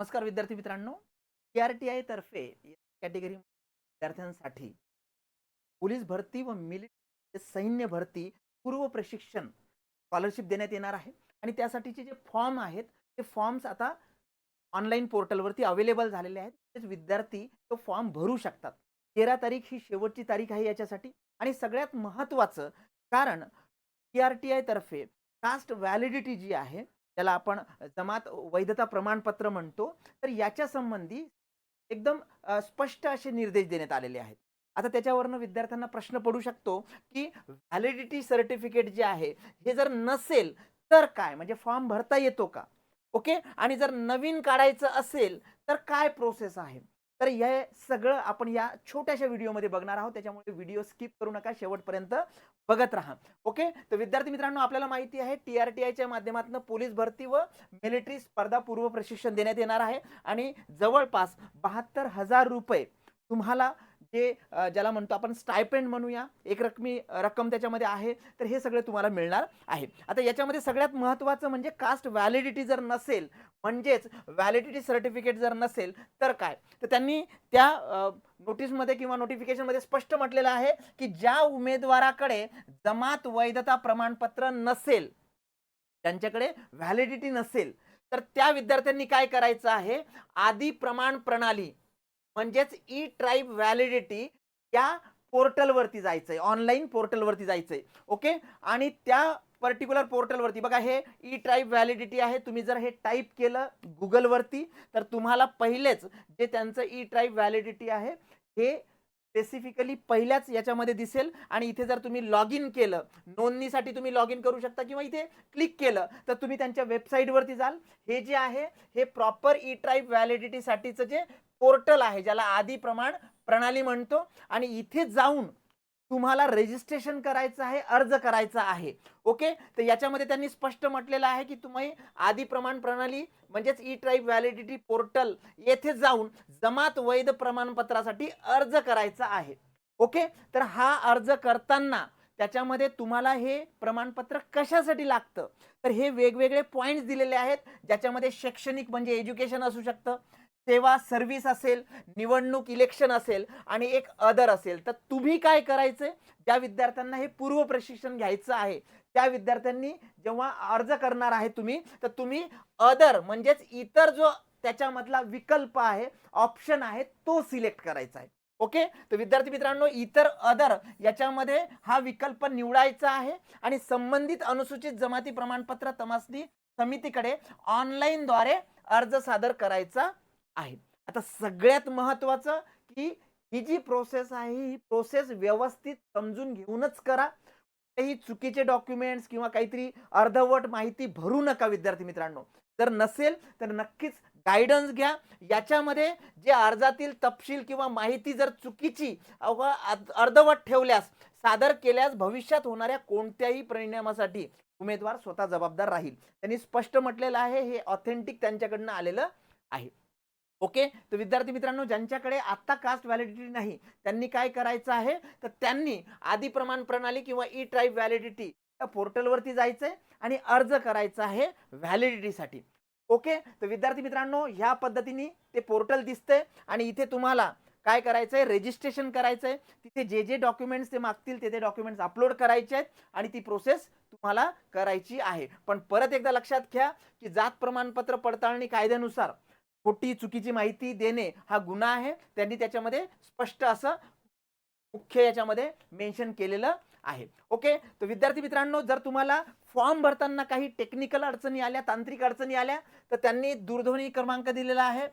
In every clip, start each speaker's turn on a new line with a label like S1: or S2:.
S1: नमस्कार विद्यार्थी मित्रांनो. टी आर टी आय तर्फे कॅटेगरी विद्यार्थ्यांसाठी पोलीस भरती व मिलिटरी सैन्य भरती पूर्व प्रशिक्षण स्कॉलरशिप देण्यात येणार आहे. आणि त्यासाठीचे जे फॉर्म आहेत ते फॉर्म्स आता ऑनलाईन पोर्टलवरती अवेलेबल झालेले आहेत. तसेच विद्यार्थी तो फॉर्म भरू शकतात. तेरा तारीख ही शेवटची तारीख आहे याच्यासाठी. आणि सगळ्यात महत्त्वाचं कारण टी आर टी आयतर्फे कास्ट व्हॅलिडिटी जी आहे त्याला आपण जमात वैधता प्रमाणपत्र म्हणतो तर याच्या संबंधी एकदम स्पष्ट असे निर्देश देण्यात आलेले आहेत. आता त्याच्यावरनं विद्यार्थ्यांना प्रश्न पडू शकतो की व्हॅलिडिटी सर्टिफिकेट जे आहे हे जर नसेल तर काय? म्हणजे फॉर्म भरता येतो का? ओके? आणि जर नवीन काढायचं असेल तर काय प्रोसेस आहे? तर हे सगळं आपण या छोट्याशा व्हिडिओमध्ये बघणार आहोत. त्याच्यामुळे व्हिडिओ स्किप करू नका. शेवटपर्यंत बघत राहा. ओके? तर विद्यार्थी मित्रांनो आपल्याला माहिती आहे टी आर टी आयच्या माध्यमातून पोलीस भरती व मिलिटरी स्पर्धा पूर्व प्रशिक्षण देण्यात येणार आहे. आणि जवळपास बहात्तर हजार रुपये तुम्हाला जे ज्याला म्हणतो आपण स्टायपेंड म्हणूया एक रकमी रक्कम त्याच्यामध्ये आहे तर हे सगळे तुम्हाला मिळणार आहे. आता याच्यामध्ये सगळ्यात महत्त्वाचं म्हणजे कास्ट व्हॅलिडिटी जर नसेल म्हणजेच व्हॅलिडिटी सर्टिफिकेट जर नसेल तर काय? तर त्यांनी त्या नोटीसमध्ये किंवा नोटिफिकेशनमध्ये स्पष्ट म्हटलेलं आहे की ज्या उमेदवाराकडे जमात वैधता प्रमाणपत्र नसेल त्यांच्याकडे व्हॅलिडिटी नसेल तर त्या विद्यार्थ्यांनी काय करायचं आहे? आदी प्रमाण प्रणाली म्हणजेच ई ट्राईब व्हॅलिडिटी या पोर्टलवरती जायचंय. ऑनलाईन पोर्टलवरती जायचंय. ओके आणि त्या पर्टिक्युलर पोर्टलवरती बघा हे ई ट्राईब व्हॅलिडिटी आहे. तुम्ही जर हे टाईप केलं गुगलवरती तर तुम्हाला पहिलेच जे त्यांचं ई ट्राईब व्हॅलिडिटी आहे हे स्पेसिफिकली पहिल्याच याच्यामध्ये दिसेल. आणि इथे जर तुम्ही लॉग इन केलं नोंदणीसाठी तुम्ही लॉग इन करू शकता किंवा इथे क्लिक केलं तर तुम्ही त्यांच्या वेबसाईटवरती जाल. हे जे आहे हे प्रॉपर ई ट्राईब व्हॅलिडिटीसाठीचं जे पोर्टल आहे ज्याला आदी प्रमाण प्रणाली म्हणतो. आणि इथे जाऊन तुम्हाला रजिस्ट्रेशन करायचं आहे अर्ज करायचा आहे. ओके? तर याच्यामध्ये त्यांनी स्पष्ट म्हटलेलं आहे की तुम्ही आदी प्रमाण प्रणाली म्हणजेच ई ट्राईब व्हॅलिडिटी पोर्टल येथे जाऊन जमात वैध प्रमाणपत्रासाठी अर्ज करायचा आहे. ओके? तर हा अर्ज करताना त्याच्यामध्ये तुम्हाला हे प्रमाणपत्र कशासाठी लागतं? तर हे वेगवेगळे पॉईंट्स दिलेले आहेत ज्याच्यामध्ये शैक्षणिक म्हणजे एज्युकेशन असू शकतं तेव्हा सर्व्हिस असेल निवडणूक इलेक्शन असेल आणि एक अदर असेल. तर तुम्ही काय करायचं? ज्या विद्यार्थ्यांना हे पूर्व प्रशिक्षण घ्यायचं आहे त्या विद्यार्थ्यांनी जेव्हा अर्ज करणार आहे तुम्ही तर तुम्ही अदर म्हणजेच इतर जो त्याच्यामधला विकल्प आहे ऑप्शन आहे तो सिलेक्ट करायचा आहे. ओके तर विद्यार्थी मित्रांनो इतर अदर याच्यामध्ये हा विकल्प निवडायचा आहे आणि संबंधित अनुसूचित जमाती प्रमाणपत्र तपासणी समितीकडे ऑनलाईनद्वारे अर्ज सादर करायचा आहे आता सगळ्यात महत्वाचं की ही जी प्रोसेस आहे ही प्रोसेस व्यवस्थित समजून घेऊनच करा. काही चुकीचे डॉक्युमेंट्स किंवा काहीतरी अर्धवट माहिती भरू नका विद्यार्थी मित्रांनो. जर नसेल तर नक्कीच गायडन्स घ्या. याच्यामध्ये जे अर्जातील तपशील किंवा माहिती जर चुकीची अर्धवट ठेवल्यास सादर केल्यास भविष्यात होणाऱ्या कोणत्याही परिणामासाठी उमेदवार स्वतः जबाबदार राहील. त्यांनी स्पष्ट म्हटलेलं आहे हे ऑथेंटिक त्यांच्याकडनं आलेलं आहे. ओके? तर विद्यार्थी मित्रांनो ज्यांच्याकडे आत्ता कास्ट व्हॅलिडिटी नाही त्यांनी काय करायचं आहे? तर त्यांनी आदी प्रमाण प्रणाली किंवा ई ट्राईब व्हॅलिडिटी या पोर्टलवरती आहे आणि अर्ज करायचा आहे व्हॅलिडिटीसाठी ओके? तर विद्यार्थी मित्रांनो ह्या पद्धतीने ते पोर्टल दिसतंय आणि इथे तुम्हाला काय करायचं आहे रजिस्ट्रेशन करायचंय. तिथे जे जे डॉक्युमेंट्स ते मागतील ते ते डॉक्युमेंट्स अपलोड करायचे आहेत आणि ती प्रोसेस तुम्हाला करायची आहे. पण परत एकदा लक्षात घ्या की जात प्रमाणपत्र पडताळणी कायद्यानुसार खोटी चुकीची माहिती देणे हा गुन्हा आहे. त्यांनी त्याच्यामध्ये स्पष्ट असं मुख्य याच्यामध्ये मेन्शन केलेलं आहे. ओके तर विद्यार्थी मित्रांनो जर तुम्हाला फॉर्म भरताना काही टेक्निकल अडचणी आल्या तांत्रिक अडचणी आल्या तर त्यांनी दूरध्वनी क्रमांक दिलेला आहे.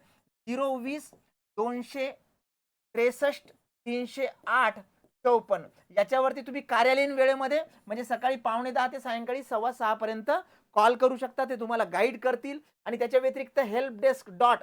S1: झिरो वीस दोनशे त्रेसष्ट तीनशे आठ चौपन्न. याच्यावरती तुम्ही कार्यालयीन वेळेमध्ये म्हणजे सकाळी पावणे दहा ते सायंकाळी सव्वा सहापर्यंत कॉल करू शकता ते तुम्हाला गाईड करतील आणि त्याच्या व्यतिरिक्त help desk dot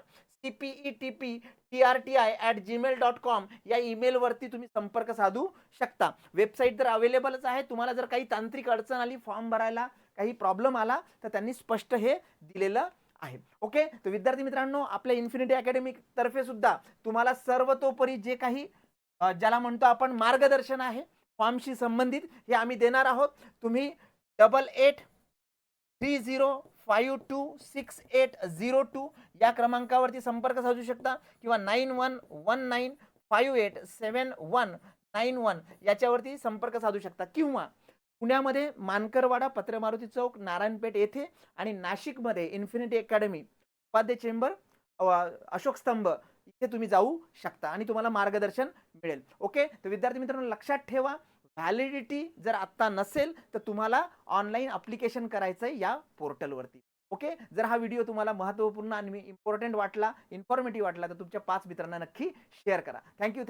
S1: C P E T P T R T I at Gmail dot com या ईमेलवरती तुम्ही संपर्क साधू शकता. वेबसाईट तर अवेलेबलच आहे. तुम्हाला जर काही तांत्रिक अडचण आली फॉर्म भरायला काही प्रॉब्लेम आला तर त्यांनी स्पष्ट हे दिलेलं आहे. ओके तर विद्यार्थी मित्रांनो आपल्या इन्फिनिटी अकॅडमी तर्फे सुद्धा तुम्हाला सर्वतोपरी जे काही ज्याला म्हणतो आपण मार्गदर्शन आहे फॉर्मशी संबंधित हे आम्ही देणार आहोत. तुम्ही double eight three zero five two six eight zero two या क्रमांकावरती संपर्क साधू शकता किंवा nine one one nine five eight seven one nine one याच्यावरती संपर्क साधू शकता. किंवा पुण्यामध्ये मानकरवाडा पत्रमारुती चौक नारायणपेठ येथे आणि नाशिकमध्ये Infinity Academy Upadhya chamber Ashok Stambh इथे तुम्ही जाऊ शकता आणि तुम्हाला मार्गदर्शन मिळेल. ओके? तर विद्यार्थी मित्रांनो लक्षात ठेवा. व्हॅलिडिटी जर आत्ता नसेल तर तुम्हाला ऑनलाईन अप्लिकेशन करायचं आहे या पोर्टलवरती ओके जर हा व्हिडिओ तुम्हाला महत्त्वपूर्ण आणि इम्पॉर्टंट वाटला इन्फॉर्मेटिव्ह वाटला तर तुमच्या पाच मित्रांना नक्की शेअर करा. थँक्यू